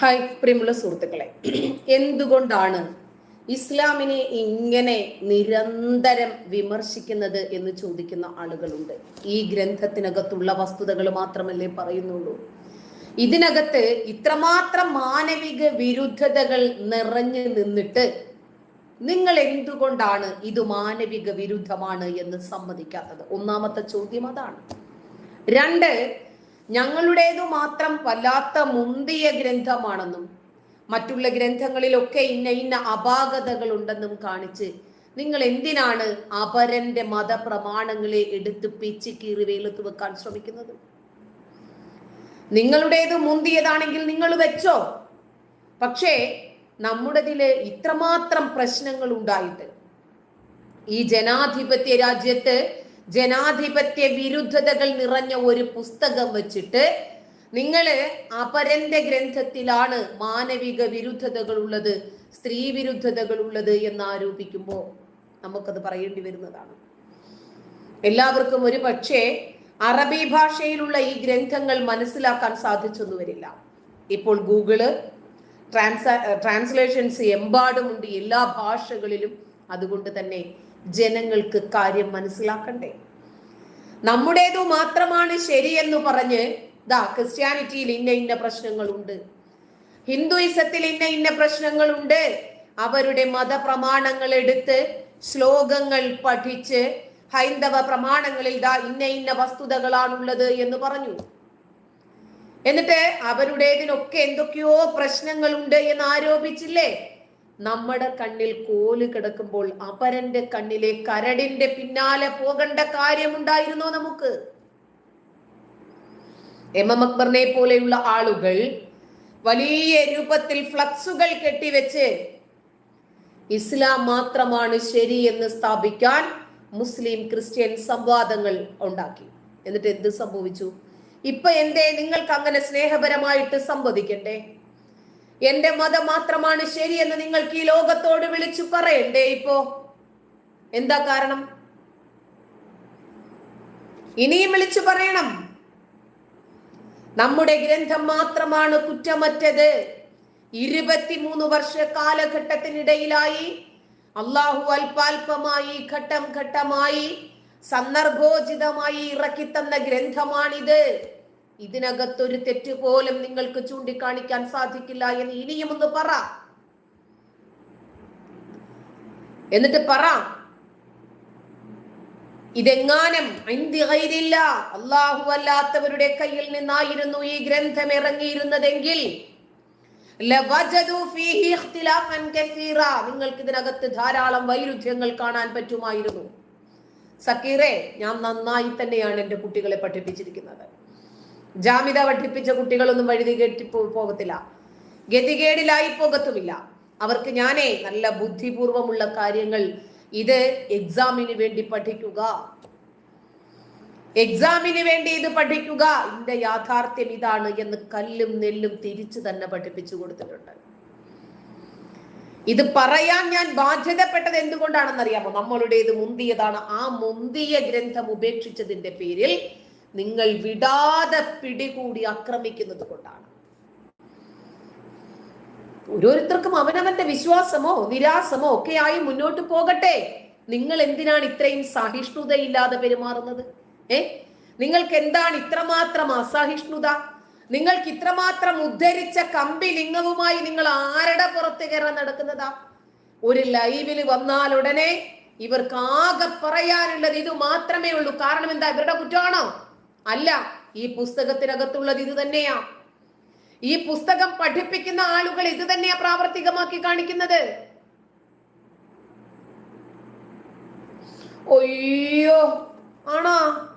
Hi പ്രിയമുള്ള സുഹൃത്തുക്കളെ. എന്തുകൊണ്ടാണ് ഇസ്ലാമിനെ ഇങ്ങനെ നിരന്തരം വിമർശിക്കുന്നത് എന്ന് ചോദിക്കുന്ന ആളുകളുണ്ട്? ഈ ഗ്രന്ഥത്തിനകത്തുള്ള വസ്തുതകൾ മാത്രമല്ലേ പറയുന്നുള്ളൂ. ഇതിനകത്ത് ഇത്രമാത്രം മാനവിക വിരുദ്ധതകൾ നിറഞ്ഞു നിന്നിട്ട് നിങ്ങൾ എന്തുകൊണ്ടാണ് ഇത് മാനവിക വിരുദ്ധമാണ് എന്ന് സമ്മതിക്കാത്തത്? ഒന്നാമത്തെ ചോദ്യം അതാണ്. രണ്ട് ഞങ്ങളുടേതു മാത്രം വല്ലാത്ത മുന്തിയ ഗ്രന്ഥമാണെന്നും മറ്റുള്ള ഗ്രന്ഥങ്ങളിലൊക്കെ ഇന്ന ഇന്ന അപാകതകൾ ഉണ്ടെന്നും കാണിച്ച് നിങ്ങൾ എന്തിനാണ് അപരന്റെ മതപ്രമാണങ്ങളെ എടുത്ത് പിച്ച് കീറി വെയിലത്ത് വെക്കാൻ ശ്രമിക്കുന്നത്? നിങ്ങളുടേത് മുന്തിയതാണെങ്കിൽ നിങ്ങൾ വെച്ചോ? പക്ഷേ നമ്മുടേതിൽ ഇത്രമാത്രം പ്രശ്നങ്ങൾ ഉണ്ടായിട്ട് ഈ ജനാധിപത്യ രാജ്യത്ത് ജനാധിപത്യ വിരുദ്ധതകൾ നിറഞ്ഞ ഒരു പുസ്തകം വെച്ചിട്ട് നിങ്ങൾ അപരന്റെ ഗ്രന്ഥത്തിലാണ് മാനവിക വിരുദ്ധതകൾ ഉള്ളത് സ്ത്രീ വിരുദ്ധതകൾ ഉള്ളത് എന്ന് ആരോപിക്കുമ്പോൾ നമുക്കത് പറയേണ്ടി വരുന്നതാണ്. എല്ലാവർക്കും ഒരു പക്ഷേ അറബി ഭാഷയിലുള്ള ഈ ഗ്രന്ഥങ്ങൾ മനസ്സിലാക്കാൻ സാധിച്ചൊന്നും വരില്ല. ഇപ്പോൾ ഗൂഗിൾ ട്രാൻസ് ട്രാൻസ്ലേഷൻസ് എമ്പാടുമുണ്ട് എല്ലാ ഭാഷകളിലും. അതുകൊണ്ട് തന്നെ ജനങ്ങൾക്ക് കാര്യം മനസ്സിലാക്കണ്ടേ? നമ്മുടേതു മാത്രമാണ് ശരിയെന്ന് പറഞ്ഞ് ദാ ക്രിസ്ത്യാനിറ്റിയിൽ ഇന്ന ഇന്ന പ്രശ്നങ്ങളുണ്ട്. ഹിന്ദുയിസത്തിൽ ഇന്ന ഇന്ന പ്രശ്നങ്ങളുണ്ട്. അവരുടെ മതപ്രമാണങ്ങൾ എടുത്ത് ശ്ലോകങ്ങൾ പഠിച്ച് ഹൈന്ദവ പ്രമാണങ്ങളിൽ ദാ ഇന്ന ഇന്ന വസ്തുതകളാണുള്ളത് എന്ന് പറഞ്ഞു. എന്നിട്ട് അവരുടേതിനൊക്കെ എന്തൊക്കെയോ പ്രശ്നങ്ങളുണ്ട് എന്ന് ആരോപിച്ചില്ലേ? നമ്മുടെ കണ്ണിൽ കോൽ കിടക്കുമ്പോൾ അപരന്റെ കണ്ണിലെ കരടിന്റെ പിന്നാലെ പോകേണ്ട കാര്യമുണ്ടായിരുന്നോ നമുക്ക്? എം എം അക്ബറിനെ പോലെയുള്ള ആളുകൾ വലിയ രൂപത്തിൽ ഫ്ലക്സുകൾ കെട്ടിവെച്ച് ഇസ്ലാം മാത്രമാണ് ശരി എന്ന് സ്ഥാപിക്കാൻ മുസ്ലിം ക്രിസ്ത്യൻ സംവാദങ്ങൾ ഉണ്ടാക്കി. എന്നിട്ട് എന്ത് സംഭവിച്ചു? ഇപ്പൊ എന്തേ? നിങ്ങൾക്ക് അങ്ങനെ സ്നേഹപരമായിട്ട് സംവദിക്കണ്ടേ? എന്റെ മതം മാത്രമാണ് ശരിയെന്ന് നിങ്ങൾക്ക് ഈ ലോകത്തോട് വിളിച്ചു പറയണ്ടേ ഇപ്പോ? എന്താ കാരണം? ഇനിയും വിളിച്ചു പറയണം. നമ്മുടെ ഗ്രന്ഥം മാത്രമാണ് കുറ്റമറ്റത്. ഇരുപത്തിമൂന്ന് വർഷ കാലഘട്ടത്തിനിടയിലായി അള്ളാഹു അല്പാൽപമായി ഘട്ടം ഘട്ടമായി സന്ദർഭോചിതമായി ഇറക്കിത്തന്ന ഗ്രന്ഥമാണിത്. ഇതിനകത്തൊരു തെറ്റ് പോലും നിങ്ങൾക്ക് ചൂണ്ടിക്കാണിക്കാൻ സാധിക്കില്ല എന്ന് ഇനിയും ഒന്ന് പറ. എന്നിട്ട് പറ. ഇതെങ്ങാനും അള്ളാഹു അല്ലാത്തവരുടെ കയ്യിൽ നിന്നായിരുന്നു ഈ ഗ്രന്ഥം ഇറങ്ങിയിരുന്നതെങ്കിൽ നിങ്ങൾക്ക് ഇതിനകത്ത് ധാരാളം വൈരുദ്ധ്യങ്ങൾ കാണാൻ പറ്റുമായിരുന്നു. സക്കീറെ ഞാൻ നന്നായി തന്നെയാണ് എന്റെ കുട്ടികളെ പഠിപ്പിച്ചിരിക്കുന്നത്. ജാമിത പഠിപ്പിച്ച കുട്ടികളൊന്നും വഴുതി കെട്ടി പോകത്തില്ല. ഗതികേടിലായി പോകത്തുമില്ല. അവർക്ക് ഞാനേ നല്ല ബുദ്ധിപൂർവമുള്ള കാര്യങ്ങൾ ഇത് എക്സാമിന് വേണ്ടി പഠിക്കുക. എക്സാമിന് വേണ്ടി ഇത് പഠിക്കുക. ഇതിന്റെ യാഥാർത്ഥ്യം ഇതാണ് എന്ന് കല്ലും നെല്ലും തിരിച്ചു തന്നെ പഠിപ്പിച്ചു കൊടുത്തിട്ടുണ്ട്. ഇത് പറയാൻ ഞാൻ ബാധ്യതപ്പെട്ടത് എന്തുകൊണ്ടാണെന്നറിയാമോ? നമ്മളുടേത് മുന്തിയതാണ്. ആ മുന്തിയ ഗ്രന്ഥം ഉപേക്ഷിച്ചതിന്റെ പേരിൽ നിങ്ങൾ വിടാതെ പിടികൂടി ആക്രമിക്കുന്നത് കൊണ്ടാണ്. ഓരോരുത്തർക്കും അവനവന്റെ വിശ്വാസമോ നിരാസമോ ഒക്കെയായി മുന്നോട്ട് പോകട്ടെ. നിങ്ങൾ എന്തിനാണ് ഇത്രയും സഹിഷ്ണുതയില്ലാതെ പെരുമാറുന്നത്? ഏ? നിങ്ങൾക്ക് എന്താണ് ഇത്രമാത്രം അസഹിഷ്ണുത? നിങ്ങൾക്ക് ഇത്രമാത്രം ഉദ്ധരിച്ച കമ്പി ലിംഗവുമായി നിങ്ങൾ ആരുടെ പുറത്ത് കയറാൻ നടക്കുന്നതാ? ഒരു ലൈവിൽ വന്നാൽ ഉടനെ ഇവർക്ക് ആകെ പറയാനുള്ളത് ഇത് മാത്രമേ ഉള്ളൂ. കാരണം എന്താ? ഇവരുടെ കുറ്റമാണോ? അല്ല ഈ പുസ്തകത്തിനകത്തുള്ളത് ഇത് തന്നെയാ. ഈ പുസ്തകം പഠിപ്പിക്കുന്ന ആളുകൾ ഇത് തന്നെയാ പ്രാവർത്തികമാക്കി കാണിക്കുന്നത്. ഒയ്യോ ആണോ.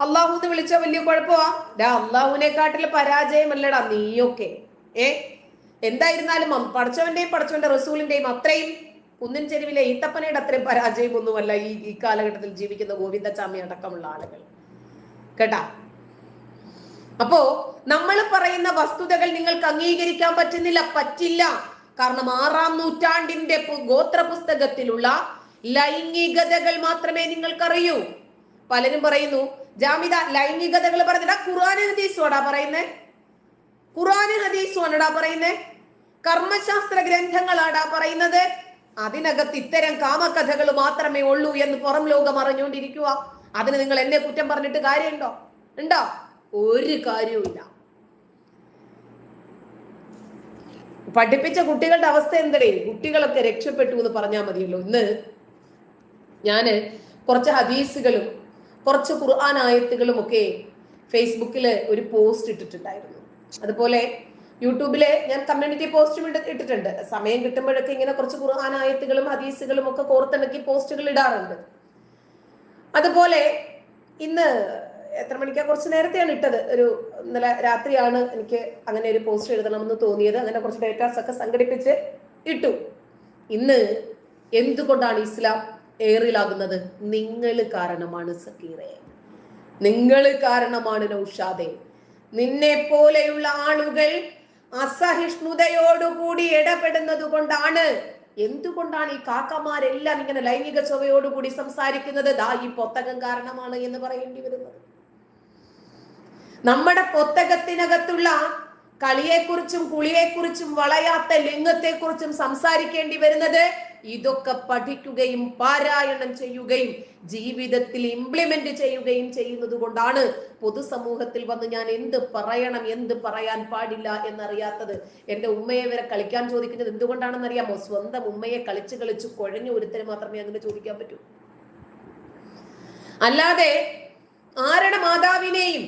അള്ളാഹുന്ന് വിളിച്ച വലിയ കുഴപ്പമാ. ഡാ അള്ളാഹുവിനെക്കാട്ടിൽ പരാജയമല്ലടാ നീയൊക്കെ. ഏ? എന്തായിരുന്നാലും പഠിച്ചവന്റെയും പഠിച്ചവന്റെ റസൂലിന്റെയും അത്രയും കുന്നിൻ ചെരുവിലെ ഈത്തപ്പനയുടെ അത്രയും പരാജയമൊന്നുമല്ല ഈ ഈ കാലഘട്ടത്തിൽ ജീവിക്കുന്ന ഗോവിന്ദചാമി അടക്കമുള്ള ആളുകൾ. കേട്ടാ? അപ്പോ നമ്മൾ പറയുന്ന വസ്തുതകൾ നിങ്ങൾക്ക് അംഗീകരിക്കാൻ പറ്റുന്നില്ല പറ്റില്ല. കാരണം ആറാം നൂറ്റാണ്ടിന്റെ ഗോത്ര പുസ്തകത്തിലുള്ള ലൈംഗികതകൾ മാത്രമേ നിങ്ങൾക്കറിയൂ. പലരും പറയുന്നു ജാമിത ലൈംഗികതകൾ പറഞ്ഞിട്ട് ഖുർആൻ ഹദീസുവാടാ പറയുന്നേ? ഖുറാൻ ഹദീസുവാണടാ പറയുന്നേ? കർമ്മശാസ്ത്ര ഗ്രന്ഥങ്ങളാടാ പറയുന്നത്? അതിനകത്ത് ഇത്തരം കാമകഥകൾ മാത്രമേ ഉള്ളൂ എന്ന് പുറം ലോകം അറിഞ്ഞുകൊണ്ടിരിക്കുക അതിന് നിങ്ങൾ എന്നെ കുറ്റം പറഞ്ഞിട്ട് കാര്യമുണ്ടോ? ഉണ്ടോ? ഒരു കാര്യവുമില്ല. പഠിപ്പിച്ച കുട്ടികളുടെ അവസ്ഥ എന്തടേ? കുട്ടികളൊക്കെ രക്ഷപ്പെട്ടു എന്ന് പറഞ്ഞാൽ മതിയല്ലോ. ഇന്ന് ഞാൻ കുറച്ച് ഹദീസുകളും കുറച്ച് ഖുർആൻ ആയത്തുകളും ഒക്കെ ഫേസ്ബുക്കിൽ ഒരു പോസ്റ്റ് ഇട്ടിട്ടുണ്ടായിരുന്നു. അതുപോലെ യൂട്യൂബിൽ ഞാൻ കമ്മ്യൂണിറ്റി പോസ്റ്റും ഇട്ടിട്ടുണ്ട്. സമയം കിട്ടുമ്പോഴൊക്കെ ഇങ്ങനെ കുറച്ച് ഖുർആൻ ആയത്തുകളും ഹദീസുകളും ഒക്കെ കോർത്തിണക്കി പോസ്റ്റുകൾ ഇടാറുണ്ട്. അതുപോലെ ഇന്ന് എത്ര മണിക്കാ? കുറച്ച് നേരത്തെയാണ് ഇട്ടത്. ഒരു ഇന്നലെ രാത്രിയാണ് എനിക്ക് അങ്ങനെ ഒരു പോസ്റ്റ് എഴുതണമെന്ന് തോന്നിയത്. അങ്ങനെ കുറച്ച് ഡേറ്റാസ് ഒക്കെ സംഘടിപ്പിച്ച് ഇട്ടു. ഇന്ന് എന്തുകൊണ്ടാണ് ഇസ്ലാം ഏറിലാകുന്നത്? നിങ്ങൾ കാരണമാണ് സക്കീറെ. നിങ്ങൾ കാരണമാണ് നൗഷാദെ. നിന്നെ പോലെയുള്ള ആളുകൾ അസഹിഷ്ണുതയോടുകൂടി ഇടപെടുന്നത് കൊണ്ടാണ് എന്തുകൊണ്ടാണ് ഈ കാക്കമാരെല്ലാം ഇങ്ങനെ ലൈംഗിക ചൊവയോടുകൂടി സംസാരിക്കുന്നത്? ദാ ഈ പൊത്തകം കാരണമാണ് എന്ന് പറയേണ്ടി വരുന്നത്. നമ്മുടെ പൊത്തകത്തിനകത്തുള്ള കളിയെക്കുറിച്ചും കുളിയെക്കുറിച്ചും വളയാത്ത ലിംഗത്തെക്കുറിച്ചും സംസാരിക്കേണ്ടി വരുന്നത് ഇതൊക്കെ പഠിക്കുകയും പാരായണം ചെയ്യുകയും ജീവിതത്തിൽ ഇംപ്ലിമെന്റ് ചെയ്യുകയും ചെയ്യുന്നത് കൊണ്ടാണ് പൊതുസമൂഹത്തിൽ വന്ന് ഞാൻ എന്ത് പറയണം എന്ത് പറയാൻ പാടില്ല എന്നറിയാത്തത്. എന്റെ ഉമ്മയെ വരെ കളിക്കാൻ ചോദിക്കുന്നത് എന്തുകൊണ്ടാണെന്ന് അറിയാമോ സ്വന്തം ഉമ്മയെ കളിച്ച് കളിച്ച് കുഴഞ്ഞു ഒരുത്തര് മാത്രമേ അങ്ങനെ ചോദിക്കാൻ പറ്റൂ. അല്ലാതെ ആരുടെ മാതാവിനെയും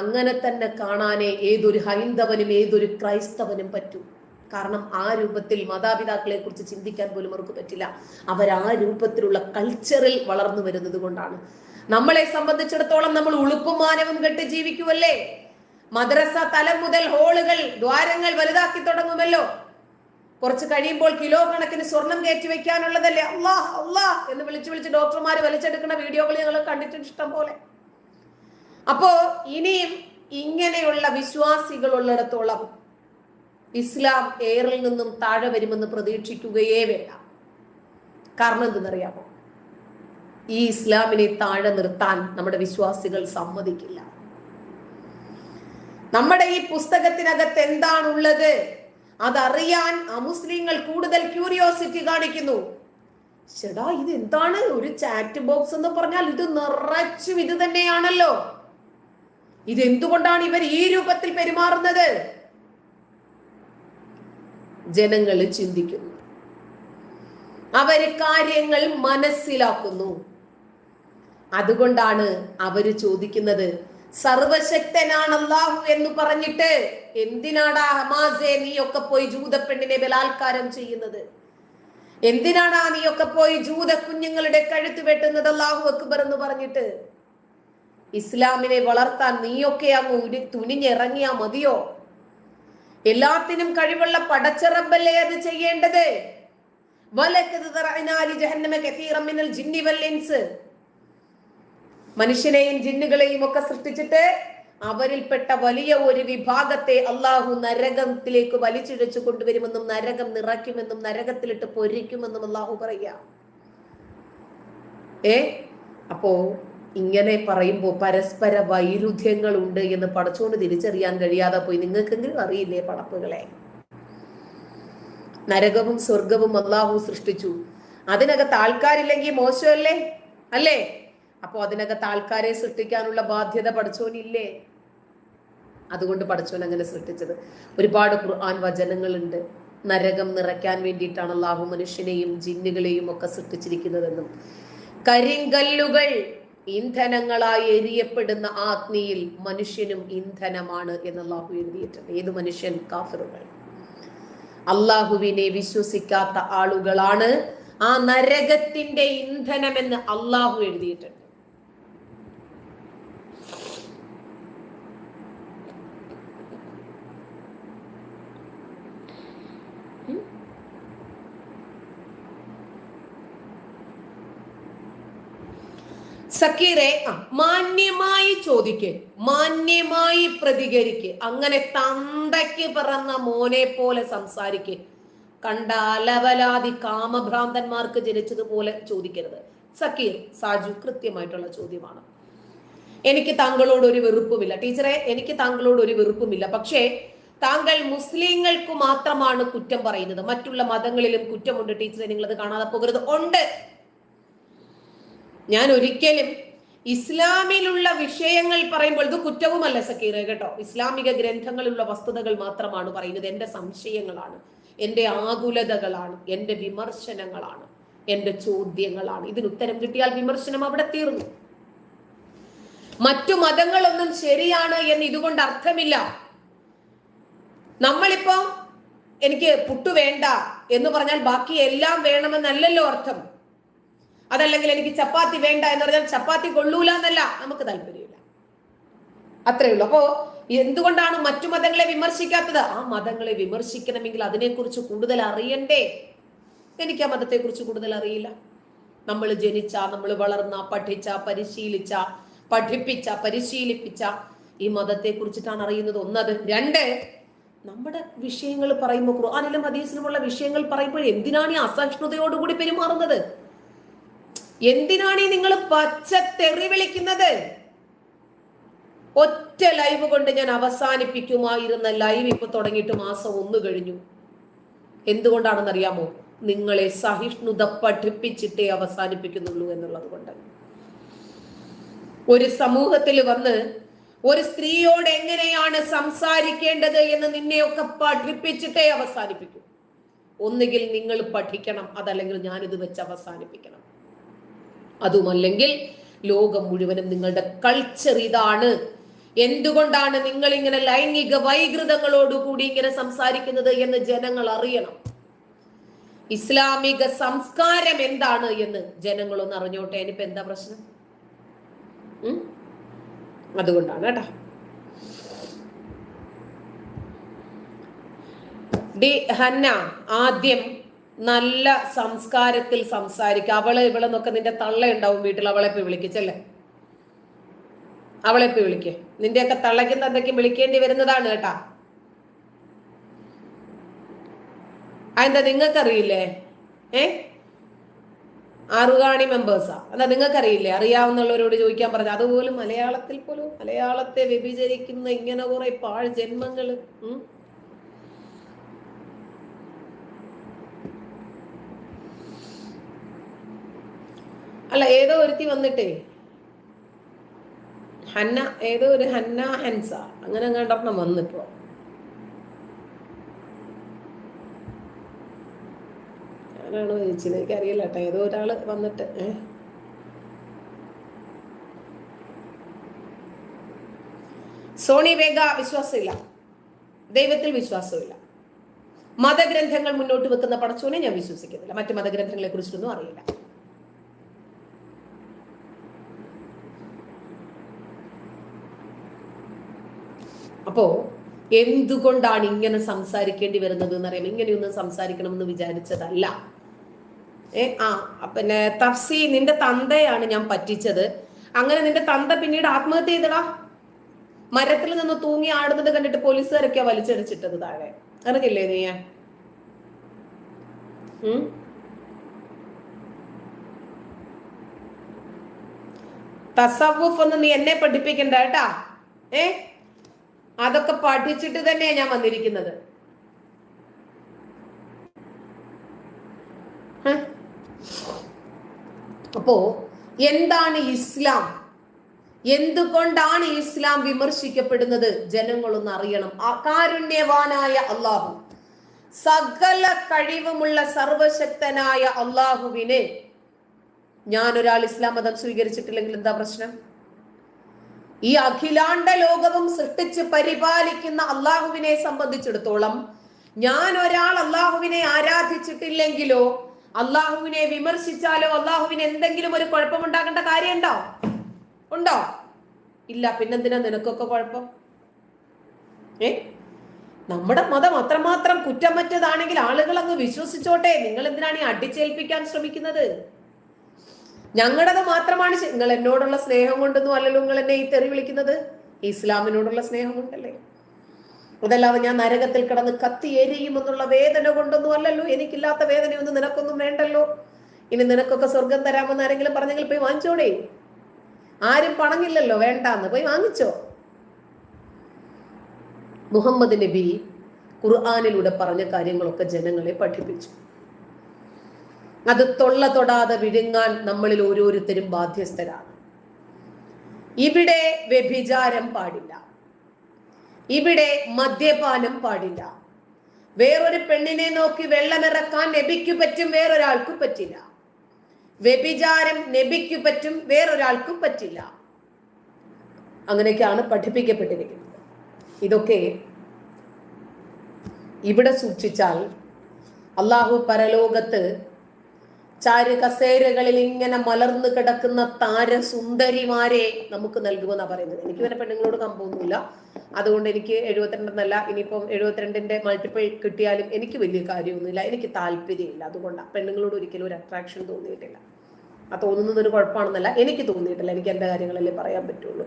അങ്ങനെ തന്നെ കാണാനേ ഏതൊരു ഹൈന്ദവനും ഏതൊരു ക്രൈസ്തവനും പറ്റൂ. കാരണം ആ രൂപത്തിൽ മാതാപിതാക്കളെ കുറിച്ച് ചിന്തിക്കാൻ പോലും അവർക്ക് പറ്റില്ല. അവർ ആ രൂപത്തിലുള്ള കൾച്ചറിൽ വളർന്നു വരുന്നത് കൊണ്ടാണ്. നമ്മളെ സംബന്ധിച്ചിടത്തോളം നമ്മൾ ഉളുപ്പും മാനവും കെട്ട് ജീവിക്കുമല്ലേ മദ്രസ തലം മുതൽ ഹോളുകൾ ദ്വാരങ്ങൾ വലുതാക്കി തുടങ്ങുമല്ലോ? കുറച്ച് കഴിയുമ്പോൾ കിലോ കണക്കിന് സ്വർണം കയറ്റി വെക്കാനുള്ളതല്ലേ? അള്ളാ അള്ളാ എന്ന് വിളിച്ചു വിളിച്ച് ഡോക്ടർമാർ വലിച്ചെടുക്കുന്ന വീഡിയോകൾ ഞങ്ങൾ കണ്ടിട്ടുണ്ട് ഇഷ്ടം പോലെ. അപ്പോ ഇനിയും ഇങ്ങനെയുള്ള വിശ്വാസികൾ ഉള്ളിടത്തോളം ഇസ്ലാം എയറിൽ നിന്നും താഴെ വരുമെന്ന് പ്രതീക്ഷിക്കുകയേ വേണ്ട. കാരണം എന്തെന്നറിയാമോ? ഈ ഇസ്ലാമിനെ താഴെ നിർത്താൻ നമ്മുടെ വിശ്വാസികൾ സമ്മതിക്കില്ല. നമ്മുടെ ഈ പുസ്തകത്തിനകത്ത് എന്താണുള്ളത്? അതറിയാൻ അമുസ്ലിങ്ങൾ കൂടുതൽ ക്യൂരിയോസിറ്റി കാണിക്കുന്നു. ചേടാ ഇത് എന്താണ് ഒരു ചാറ്റ് ബോക്സ് എന്ന് പറഞ്ഞാൽ ഇത് നിറച്ചും ഇത് തന്നെയാണല്ലോ. ഇതെന്തുകൊണ്ടാണ് ഇവർ ഈ രൂപത്തിൽ പെരുമാറുന്നത്? ജനങ്ങൾ ചിന്തിക്കുന്നു. അവർ കാര്യങ്ങൾ മനസ്സിലാക്കുന്നു. അതുകൊണ്ടാണ് അവർ ചോദിക്കുന്നത് സർവശക്തനാണ് എന്ന് പറഞ്ഞിട്ട് എന്തിനാടാ ഹമാസെ നീയൊക്കെ പോയി ജൂതപ്പെണ്ണിനെ ബലാത്കാരം ചെയ്യുന്നത്? എന്തിനാടാ നീയൊക്കെ പോയി ജൂത കുഞ്ഞുങ്ങളുടെ കഴുത്ത് വെട്ടുന്നത് അള്ളാഹു അക്ബർ എന്ന് പറഞ്ഞിട്ട്? ഇസ്ലാമിനെ വളർത്താൻ നീയൊക്കെ അങ്ങ് തുനിഞ്ഞിറങ്ങിയാ മതിയോ? എല്ലാത്തിനും കഴിവുള്ള പടച്ചറബല്ലേ അത് ചെയ്യേണ്ടത്. മനുഷ്യനെയും ജിന്നുകളെയും ഒക്കെ സൃഷ്ടിച്ചിട്ട് അവരിൽപ്പെട്ട വലിയ ഒരു വിഭാഗത്തെ അള്ളാഹു നരകത്തിലേക്ക് വലിച്ചിഴച്ചു കൊണ്ടുവരുമെന്നും നരകം നിറയ്ക്കുമെന്നും നരകത്തിലിട്ട് പൊരിക്കുമെന്നും അള്ളാഹു പറയുക ഏ? അപ്പോ ഇങ്ങനെ പറയുമ്പോൾ പരസ്പര വൈരുദ്ധ്യങ്ങൾ ഉണ്ട് എന്ന് പടച്ചോണ്ട് തിരിച്ചറിയാൻ കഴിയാതെ പോയി. നിങ്ങൾക്കെങ്കിലും അറിയില്ലേ പടപ്പുകളെ? നരകവും സ്വർഗവും അള്ളാഹു സൃഷ്ടിച്ചു. അതിനകത്ത് ആൾക്കാരില്ലെങ്കിൽ മോശമല്ലേ? അല്ലേ? അപ്പോ അതിനകത്ത് ആൾക്കാരെ സൃഷ്ടിക്കാനുള്ള ബാധ്യത പഠിച്ചോനില്ലേ? അതുകൊണ്ട് പഠിച്ചോൻ അങ്ങനെ സൃഷ്ടിച്ചത്. ഒരുപാട് ഖുർആൻ വചനങ്ങളുണ്ട്. നരകം നിറയ്ക്കാൻ വേണ്ടിയിട്ടാണ് അള്ളാഹു മനുഷ്യനെയും ജിന്നുകളെയും ഒക്കെ സൃഷ്ടിച്ചിരിക്കുന്നതെന്നും. കരിങ്കല്ലുകൾ ഇന്ധനങ്ങളായി എരിയപ്പെടുന്ന ആഗ്നിയിൽ മനുഷ്യനും ഇന്ധനമാണ് എന്ന് അള്ളാഹു എഴുതിയിട്ടുണ്ട്. ഏത് മനുഷ്യൻ? കാഫറുകൾ. അള്ളാഹുവിനെ വിശ്വസിക്കാത്ത ആളുകളാണ് ആ നരകത്തിന്റെ ഇന്ധനമെന്ന് അള്ളാഹു എഴുതിയിട്ടുണ്ട്. സക്കീറെ മാന്യമായി ചോദിക്ക് മാന്യമായി പ്രതികരിക്ക് അങ്ങനെ തന്തയ്ക്ക് പിറന്ന മോനെ പോലെ സംസാരിക്ക്. കണ്ട അലവലാതി കാമഭ്രാന്തന്മാർക്ക് ജനിച്ചതുപോലെ ചോദിക്കരുത്. സക്കീർ സാജു കൃത്യമായിട്ടുള്ള ചോദ്യമാണ്. എനിക്ക് താങ്കളോട് ഒരു വെറുപ്പുമില്ല. ടീച്ചറെ എനിക്ക് താങ്കളോട് ഒരു വെറുപ്പുമില്ല. പക്ഷേ താങ്കൾ മുസ്ലിങ്ങൾക്ക് മാത്രമാണ് കുറ്റം പറയുന്നത്. മറ്റുള്ള മതങ്ങളിലും കുറ്റമുണ്ട്. ടീച്ചറെ നിങ്ങളത് കാണാതെ പോകരുത്. ഉണ്ട്. ഞാൻ ഒരിക്കലും ഇസ്ലാമിലുള്ള വിഷയങ്ങൾ പറയുമ്പോൾ ഇത് കുറ്റവുമല്ല സക്കീറ കേട്ടോ. ഇസ്ലാമിക ഗ്രന്ഥങ്ങളിലുള്ള വസ്തുതകൾ മാത്രമാണ് പറയുന്നത്. എന്റെ സംശയങ്ങളാണ് എന്റെ ആകുലതകളാണ് എന്റെ വിമർശനങ്ങളാണ് എന്റെ ചോദ്യങ്ങളാണ്. ഇതിന് ഉത്തരം കിട്ടിയാൽ വിമർശനം അവിടെ തീർന്നു. മറ്റു മതങ്ങളൊന്നും ശരിയാണ് എന്ന് ഇതുകൊണ്ട് അർത്ഥമില്ല. നമ്മളിപ്പോ എനിക്ക് പുട്ടു വേണ്ട എന്ന് പറഞ്ഞാൽ ബാക്കി എല്ലാം വേണമെന്നല്ലല്ലോ അർത്ഥം. അതല്ലെങ്കിൽ എനിക്ക് ചപ്പാത്തി വേണ്ട എന്ന് പറഞ്ഞാൽ ചപ്പാത്തി കൊള്ളൂല എന്നല്ല. നമുക്ക് താല്പര്യമില്ല. അത്രേ ഉള്ളൂ. അപ്പോ എന്തുകൊണ്ടാണ് മറ്റു മതങ്ങളെ വിമർശിക്കാത്തത്? ആ മതങ്ങളെ വിമർശിക്കണമെങ്കിൽ അതിനെക്കുറിച്ച് കൂടുതൽ അറിയണ്ടേ? എനിക്ക് ആ മതത്തെക്കുറിച്ച് കൂടുതൽ അറിയില്ല. നമ്മൾ ജനിച്ച നമ്മൾ വളർന്ന പഠിച്ച പരിശീലിച്ച പഠിപ്പിച്ച പരിശീലിപ്പിച്ച ഈ മതത്തെ കുറിച്ചിട്ടാണ് അറിയുന്നത്. ഒന്നത്. രണ്ട് നമ്മുടെ വിഷയങ്ങൾ പറയുമ്പോൾ ഖുർആാനിലും ഹദീസിലുമുള്ള വിഷയങ്ങൾ പറയുമ്പോൾ എന്തിനാണ് ഈ അസഹിഷ്ണുതയോടുകൂടി പെരുമാറുന്നത്? എന്തിനാണ് ഈ നിങ്ങൾ പച്ച തെറി വിളിക്കുന്നത്? ഒറ്റ ലൈവ് കൊണ്ട് ഞാൻ അവസാനിപ്പിക്കുമായിരുന്ന ലൈവ് ഇപ്പൊ തുടങ്ങിയിട്ട് മാസം ഒന്ന് കഴിഞ്ഞു. എന്തുകൊണ്ടാണെന്ന് അറിയാമോ നിങ്ങളെ സഹിഷ്ണുത പഠിപ്പിച്ചിട്ടേ അവസാനിപ്പിക്കുന്നുള്ളൂ എന്നുള്ളത് കൊണ്ട്. ഒരു സമൂഹത്തിൽ വന്ന് ഒരു സ്ത്രീയോട് എങ്ങനെയാണ് സംസാരിക്കേണ്ടത് എന്ന് നിന്നെയൊക്കെ പഠിപ്പിച്ചിട്ടേ അവസാനിപ്പിക്കും. ഒന്നുകിൽ നിങ്ങൾ പഠിക്കണം അതല്ലെങ്കിൽ ഞാനിത് വെച്ച് അവസാനിപ്പിക്കണം. അതുമല്ലെങ്കിൽ ലോകം മുഴുവനും നിങ്ങളുടെ കൾച്ചർ ഇതാണ്. എന്തുകൊണ്ടാണ് നിങ്ങൾ ഇങ്ങനെ ലൈംഗിക വൈകൃതങ്ങളോടുകൂടി ഇങ്ങനെ സംസാരിക്കുന്നത് എന്ന് ജനങ്ങൾ അറിയണം. ഇസ്ലാമിക സംസ്കാരം എന്താണ് എന്ന് ജനങ്ങളൊന്ന് അറിഞ്ഞോട്ടെ. ഇനിയിപ്പോ എന്താ പ്രശ്നം? അതുകൊണ്ടാണ് കേട്ടോ. ഡി ഹന്ന ആദ്യം നല്ല സംസ്കാരത്തിൽ സംസാരിക്കുക. അവളെ ഇവളെ നോക്കെ നിന്റെ തള്ള ഉണ്ടാവും വീട്ടിൽ. അവളെ പോയി വിളിക്കച്ചല്ലേ അവളെ പോയി വിളിക്കേ. നിന്റെയൊക്കെ തള്ളയ്ക്കും തന്തയ്ക്കും വിളിക്കേണ്ടി വരുന്നതാണ് കേട്ടാ. അതെന്താ നിങ്ങൾക്കറിയില്ലേ? ഏ? ആറുകാണി മെമ്പേഴ്സാ. എന്താ നിങ്ങൾക്കറിയില്ലേ? അറിയാവുന്നവരോട് ചോദിക്കാൻ പറഞ്ഞു അതുപോലും മലയാളത്തിൽ പോലും മലയാളത്തെ വ്യഭിചരിക്കുന്ന ഇങ്ങനെ കുറെ പാഴ് ജന്മങ്ങൾ അല്ല ഏതോ ഒരുത്തി വന്നിട്ടേ. ഹന്ന ഏതോ ഒരു ഹന്ന ഹൻസ. അങ്ങനെ കണ്ടെണ്ണം വന്നിപ്പോ. ആരാണോ ചോദിച്ചത് എനിക്കറിയില്ല കേട്ടോ ഏതോ ഒരാൾ വന്നിട്ട് ഏ? സോണി വേഗ വിശ്വാസമില്ല. ദൈവത്തിൽ വിശ്വാസമില്ല. മതഗ്രന്ഥങ്ങൾ മുന്നോട്ട് വെക്കുന്ന പടച്ചോനെ ഞാൻ വിശ്വസിക്കുന്നില്ല. മറ്റു മതഗ്രന്ഥങ്ങളെ കുറിച്ചിട്ടൊന്നും അറിയില്ല. അപ്പോ എന്തുകൊണ്ടാണ് ഇങ്ങനെ സംസാരിക്കേണ്ടി വരുന്നത് എന്നറിയാം ഇങ്ങനെയൊന്നും സംസാരിക്കണമെന്ന് വിചാരിച്ചതല്ല. ഏ ആ പിന്നെ തഫ്സി നിന്റെ തന്തയാണ് ഞാൻ പറ്റിച്ചത്. അങ്ങനെ നിന്റെ തന്ത പിന്നീട് ആത്മഹത്യ ചെയ്തടാ മരത്തിൽ നിന്ന് തൂങ്ങി ആടുന്നത് കണ്ടിട്ട് പോലീസുകാരൊക്കെ വലിച്ചടിച്ചിട്ടത് താഴെ. അറിഞ്ഞില്ലേ നീ? തസവുഫ് ഒന്ന് നീ എന്നെ പഠിപ്പിക്കണ്ട കേട്ടാ. ഏ? അതൊക്കെ പഠിച്ചിട്ട് തന്നെയാണ് ഞാൻ വന്നിരിക്കുന്നത്? അപ്പോ എന്താണ് ഇസ്ലാം? എന്തുകൊണ്ടാണ് ഇസ്ലാം വിമർശിക്കപ്പെടുന്നത്? ജനങ്ങളൊന്ന് അറിയണം. ആ കാരുണ്യവാനായ അള്ളാഹു സകല കഴിവുമുള്ള സർവശക്തനായ അള്ളാഹുവിനെ ഞാനൊരാൾ ഇസ്ലാം മതം സ്വീകരിച്ചിട്ടില്ലെങ്കിൽ എന്താ പ്രശ്നം? ഈ അഖിലാണ്ട ലോകവും സൃഷ്ടിച്ച് പരിപാലിക്കുന്ന അള്ളാഹുവിനെ സംബന്ധിച്ചിടത്തോളം ഞാൻ ഒരാൾ അള്ളാഹുവിനെ ആരാധിച്ചിട്ടില്ലെങ്കിലോ അള്ളാഹുവിനെ വിമർശിച്ചാലോ അള്ളാഹുവിന് എന്തെങ്കിലും ഒരു കുഴപ്പമുണ്ടാകേണ്ട കാര്യമുണ്ടോ? ഉണ്ടോ? ഇല്ല പിന്നെന്തിനാ നിനക്കൊക്കെ കുഴപ്പം? ഏ? നമ്മുടെ മതം അത്രമാത്രം കുറ്റമറ്റതാണെങ്കിൽ ആളുകൾ അങ്ങ് വിശ്വസിച്ചോട്ടെ. നിങ്ങൾ എന്തിനാണ് ഈ അടിച്ചേൽപ്പിക്കാൻ ശ്രമിക്കുന്നത്? ഞങ്ങളുടേത് മാത്രമാണ് നിങ്ങൾ എന്നോടുള്ള സ്നേഹം കൊണ്ടൊന്നും അല്ലല്ലോ നിങ്ങൾ എന്നെ ഈ തെറി വിളിക്കുന്നത്. ഇസ്ലാമിനോടുള്ള സ്നേഹം കൊണ്ടല്ലേ? അതല്ലാതെ ഞാൻ നരകത്തിൽ കിടന്ന് കത്തി എരിയുമെന്നുള്ള വേദന കൊണ്ടൊന്നും അല്ലല്ലോ. എനിക്കില്ലാത്ത വേദനയൊന്നും നിനക്കൊന്നും വേണ്ടല്ലോ. ഇനി നിനക്കൊക്കെ സ്വർഗം തരാമെന്ന് ആരെങ്കിലും പറഞ്ഞെങ്കിൽ പോയി വാങ്ങിച്ചോടെ. ആരും പണങ്ങില്ലല്ലോ വേണ്ടാന്ന്. പോയി വാങ്ങിച്ചോ. മുഹമ്മദ് നബി ഖുർആാനിലൂടെ പറഞ്ഞ കാര്യങ്ങളൊക്കെ ജനങ്ങളെ പഠിപ്പിച്ചു. അത് തൊള്ള തൊടാതെ വിഴുങ്ങാൻ നമ്മളിൽ ഓരോരുത്തരും ബാധ്യസ്ഥരാണ്. ഇവിടെ വ്യഭിചാരം പാടില്ല. ഇവിടെ മദ്യപാനം പാടില്ല. വേറൊരു പെണ്ണിനെ നോക്കി വെള്ളമിറക്കാൻ നബിക്ക് പറ്റും വേറൊരാൾക്ക് പറ്റില്ല. വ്യഭിചാരം നബിക്ക് പറ്റും വേറൊരാൾക്കും പറ്റില്ല. അങ്ങനെയൊക്കെയാണ് പഠിപ്പിക്കപ്പെട്ടിരിക്കുന്നത്. ഇതൊക്കെ ഇവിടെ സൂക്ഷിച്ചാൽ അള്ളാഹു പരലോകത്ത് ചാരു കസേരകളിൽ ഇങ്ങനെ മലർന്നു കിടക്കുന്ന താരസുന്ദരിമാരെ നമുക്ക് നൽകുമെന്നാണ് പറയുന്നത്. എനിക്ക് വരെ പെണ്ണുങ്ങളോട് കമ്പൊന്നുമില്ല അതുകൊണ്ട് എനിക്ക് എഴുപത്തിരണ്ടെന്നല്ല ഇനിയിപ്പം എഴുപത്തിരണ്ടിന്റെ മൾട്ടിപ്പിൾ കിട്ടിയാലും എനിക്ക് വലിയ കാര്യമൊന്നുമില്ല എനിക്ക് താല്പര്യമില്ല. അതുകൊണ്ടാണ് പെണ്ണുങ്ങളോട് ഒരിക്കലും ഒരു അട്രാക്ഷൻ തോന്നിയിട്ടില്ല. ആ തോന്നുന്നത് ഒരു കുഴപ്പമാണെന്നല്ല എനിക്ക് തോന്നിയിട്ടില്ല. എനിക്ക് എന്റെ കാര്യങ്ങളല്ലേ പറയാൻ പറ്റുള്ളൂ.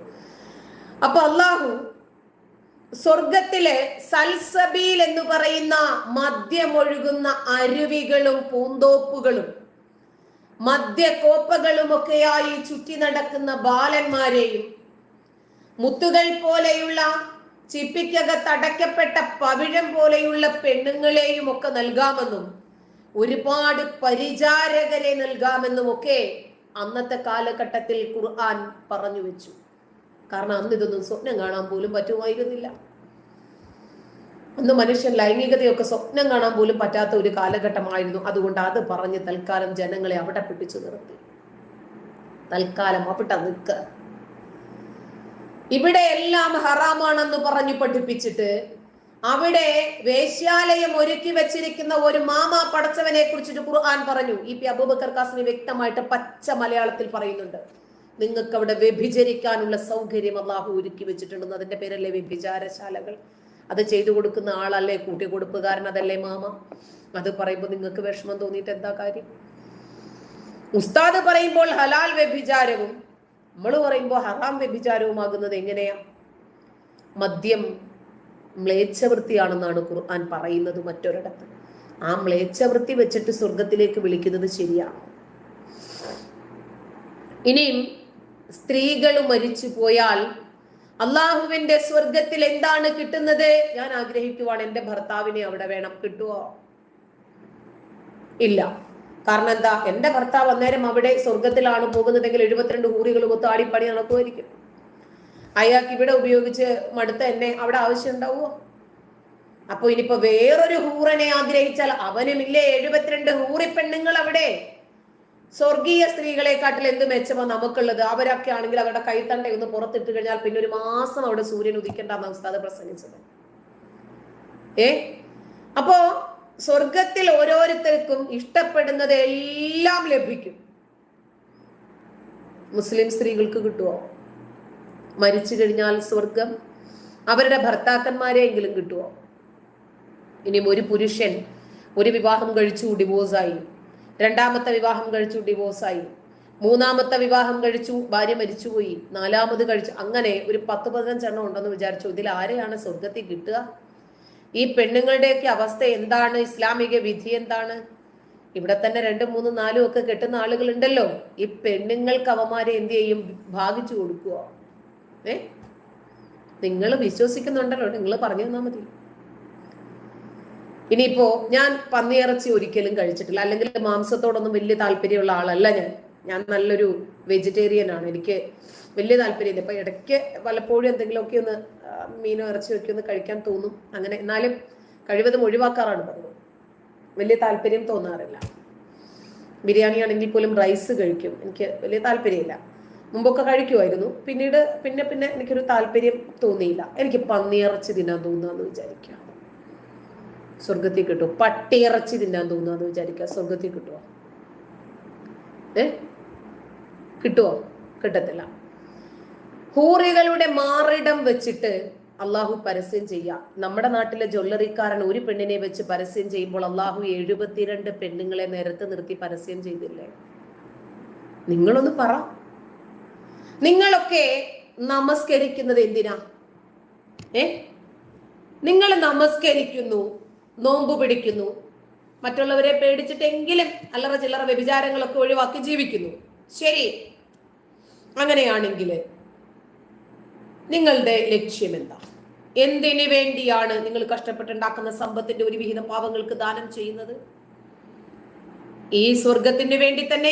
അപ്പൊ അള്ളാഹു സ്വർഗത്തിലെ സൽസബീൽ എന്ന് പറയുന്ന മദ്യമൊഴുകുന്ന അരുവികളും പൂന്തോപ്പുകളും മദ്യക്കോപ്പകളുമൊക്കെയായി ചുറ്റി നടക്കുന്ന ബാലന്മാരെയും മുത്തുകൾ പോലെയുള്ള ചിപ്പിക്കകത്തടയ്ക്കപ്പെട്ട പവിഴം പോലെയുള്ള പെണ്ണുങ്ങളെയും ഒക്കെ നൽകാമെന്നും ഒരുപാട് പരിചാരകരെ നൽകാമെന്നും ഒക്കെ അന്നത്തെ കാലഘട്ടത്തിൽ ഖുർആൻ പറഞ്ഞു വെച്ചു. കാരണം അന്ന് ഇതൊന്നും സ്വപ്നം കാണാൻ പോലും പറ്റുമായിരുന്നില്ല. അന്ന് മനുഷ്യൻ ലൈംഗികതയൊക്കെ സ്വപ്നം കാണാൻ പോലും പറ്റാത്ത ഒരു കാലഘട്ടമായിരുന്നു. അതുകൊണ്ട് അത് പറഞ്ഞ് തൽക്കാലം ജനങ്ങളെ അവിടെ പിടിച്ചു നിർത്തി. തൽക്കാലം അവിടെ നിൽക്ക ഇവിടെ എല്ലാം ഹറാമാണെന്ന് പറഞ്ഞു പഠിപ്പിച്ചിട്ട് അവിടെ വേശ്യാലയം ഒരുക്കി വെച്ചിരിക്കുന്ന ഒരു മാമ പടച്ചവനെ കുറിച്ചിട്ട് ഖുർആൻ പറഞ്ഞു. ഈ പി അബൂബക്കർ കാസിന് വ്യക്തമായിട്ട് പച്ച മലയാളത്തിൽ പറയുന്നുണ്ട്. നിങ്ങൾക്ക് അവിടെ വ്യഭിചരിക്കാനുള്ള സൗകര്യം അള്ളാഹു ഒരുക്കി വെച്ചിട്ടുണ്ടെന്ന്. അതിന്റെ പേരല്ലേ വ്യഭിചാരശാലകൾ? അത് ചെയ്തു കൊടുക്കുന്ന ആളല്ലേ? കൂട്ടിക്കൊടുപ്പുകാരൻ അതല്ലേ മാമ? അത് പറയുമ്പോൾ നിങ്ങൾക്ക് വിഷമം തോന്നിയിട്ട് എന്താ കാര്യം? ഉസ്താദ് പറയുമ്പോൾ ഹലാൽ വ്യഭിചാരവും നമ്മൾ പറയുമ്പോൾ ഹറാം വ്യഭിചാരവുമാകുന്നത് എങ്ങനെയാ? മദ്യം മ്ലേച്ഛവൃത്തിയാണെന്നാണ് ഖുർആൻ പറയുന്നത് മറ്റൊരിടത്ത്. ആ മ്ലേച്ഛവൃത്തി വെച്ചിട്ട് സ്വർഗത്തിലേക്ക് വിളിക്കുന്നത് ശരിയാണ് ഇനിയും സ്ത്രീകൾ മരിച്ചു പോയാൽ അള്ളാഹുവിന്റെ സ്വർഗത്തിൽ എന്താണ് കിട്ടുന്നത്? ഞാൻ ആഗ്രഹിക്കുവാണ് എന്റെ ഭർത്താവിനെ അവിടെ വേണം. കിട്ടുവോ? ഇല്ല. കാരണം എന്താ? എന്റെ ഭർത്താവ് അന്നേരം അവിടെ സ്വർഗത്തിലാണ് പോകുന്നതെങ്കിൽ എഴുപത്തിരണ്ട് ഹൂറികൾ കൊത്ത് ആടിപ്പണി നടക്കുമായിരിക്കും. അയാൾക്ക് ഇവിടെ ഉപയോഗിച്ച് മടുത്ത എന്നെ അവിടെ ആവശ്യം ഉണ്ടാവുമോ? അപ്പൊ ഇനിയിപ്പോ വേറൊരു ഹൂറനെ ആഗ്രഹിച്ചാൽ അവനും അവനുമില്ലേ എഴുപത്തിരണ്ട് ഹൂറി പെണ്ണുങ്ങൾ അവിടെ? സ്വർഗീയ സ്ത്രീകളെക്കാട്ടിൽ എന്ത് മെച്ചമോ നമുക്കുള്ളത്? അവരൊക്കെ ആണെങ്കിൽ അവരുടെ കൈത്തണ്ട ഒന്ന് പുറത്തിട്ട് കഴിഞ്ഞാൽ പിന്നെ ഒരു മാസം അവിടെ സൂര്യൻ ഉദിക്കേണ്ട അവസ്ഥ അത് പ്രസംഗിച്ചത്. ഏ? അപ്പോ സ്വർഗത്തിൽ ഓരോരുത്തർക്കും ഇഷ്ടപ്പെടുന്നത് എല്ലാം ലഭിക്കും. മുസ്ലിം സ്ത്രീകൾക്ക് കിട്ടുമോ മരിച്ചു കഴിഞ്ഞാൽ സ്വർഗം അവരുടെ ഭർത്താക്കന്മാരെയെങ്കിലും കിട്ടുമോ ഇനിയും ഒരു പുരുഷൻ ഒരു വിവാഹം കഴിച്ചു ഡിവോഴ്സായി രണ്ടാമത്തെ വിവാഹം കഴിച്ചു ഡിവോഴ്സായി മൂന്നാമത്തെ വിവാഹം കഴിച്ചു ഭാര്യ മരിച്ചുപോയി. നാലാമത് കഴിച്ചു. അങ്ങനെ ഒരു പത്ത് പതിനഞ്ചെണ്ണം ഉണ്ടെന്ന് വിചാരിച്ചു. ഇതിൽ ആരെയാണ് സ്വർഗത്തിൽ കിട്ടുക? ഈ പെണ്ണുങ്ങളുടെയൊക്കെ അവസ്ഥ എന്താണ്? ഇസ്ലാമിക വിധി എന്താണ്? ഇവിടെ തന്നെ രണ്ടും മൂന്നും നാലും ഒക്കെ കെട്ടുന്ന ആളുകൾ ഉണ്ടല്ലോ ഈ പെണ്ണുങ്ങൾക്ക് അവന്മാരെ എന്ത് ചെയ്യും? ഭാഗിച്ചു കൊടുക്കുക. ഏ? നിങ്ങൾ വിശ്വസിക്കുന്നുണ്ടല്ലോ. നിങ്ങൾ പറഞ്ഞു തന്നാൽ മതി. ഇനിയിപ്പോ ഞാൻ പന്നിയിറച്ചി ഒരിക്കലും കഴിച്ചിട്ടില്ല. അല്ലെങ്കിൽ മാംസത്തോടൊന്നും വലിയ താല്പര്യമുള്ള ആളല്ല ഞാൻ. ഞാൻ നല്ലൊരു വെജിറ്റേറിയൻ ആണ്. എനിക്ക് വലിയ താല്പര്യമില്ല. ഇപ്പൊ ഇടയ്ക്ക് പലപ്പോഴും എന്തെങ്കിലുമൊക്കെ ഒന്ന് മീനോ ഇറച്ചിയോ ഒക്കെ ഒന്ന് കഴിക്കാൻ തോന്നും. അങ്ങനെ എന്നാലും കഴിവതും ഒഴിവാക്കാറാണ് പതിവ്. വലിയ താല്പര്യം തോന്നാറില്ല. ബിരിയാണി ആണെങ്കിൽ പോലും റൈസ് കഴിക്കും. എനിക്ക് വലിയ താല്പര്യമില്ല. മുമ്പൊക്കെ കഴിക്കുമായിരുന്നു. പിന്നീട് പിന്നെ പിന്നെ എനിക്കൊരു താല്പര്യം തോന്നിയില്ല. എനിക്ക് പന്നിയിറച്ചി തിന്നാൻ തോന്നുക എന്ന് വിചാരിക്കുക. സ്വർഗത്തിൽ കിട്ടും പട്ടിയിറച്ചി തിന്നാൻ എന്ന് വിചാരിക്കുക സ്വർഗത്തിൽ കിട്ടുമോ ഏ? കിട്ടുമോ കിട്ടത്തില്ല. ഹൂറികളുടെ മാറിടം വെച്ചിട്ട് അള്ളാഹു പരസ്യം ചെയ്യുക നമ്മുടെ നാട്ടിലെ ജ്വല്ലറിക്കാരൻ ഒരു പെണ്ണിനെ വെച്ച് പരസ്യം ചെയ്യുമ്പോൾ അള്ളാഹു എഴുപത്തിരണ്ട് പെണ്ണുങ്ങളെ നേരത്തെ നിർത്തി പരസ്യം ചെയ്തില്ലേ? നിങ്ങളൊന്ന് പറ. നിങ്ങളൊക്കെ നമസ്കരിക്കുന്നത് എന്തിനാ? ഏ? നിങ്ങൾ നമസ്കരിക്കുന്നു നോമ്പ് പിടിക്കുന്നു. മറ്റുള്ളവരെ പേടിച്ചിട്ടെങ്കിലും അല്ലറ ചില്ലറ വ്യഭിചാരങ്ങളൊക്കെ ഒഴിവാക്കി ജീവിക്കുന്നു. ശരി. അങ്ങനെയാണെങ്കിൽ നിങ്ങളുടെ ലക്ഷ്യം എന്താ എന്തിനു വേണ്ടിയാണ് നിങ്ങൾ കഷ്ടപ്പെട്ടുണ്ടാക്കുന്ന സമ്പത്തിന്റെ ഒരു വിഹിതം പാവങ്ങൾക്ക് ദാനം ചെയ്യുന്നത്? ഈ സ്വർഗത്തിന് വേണ്ടി തന്നെ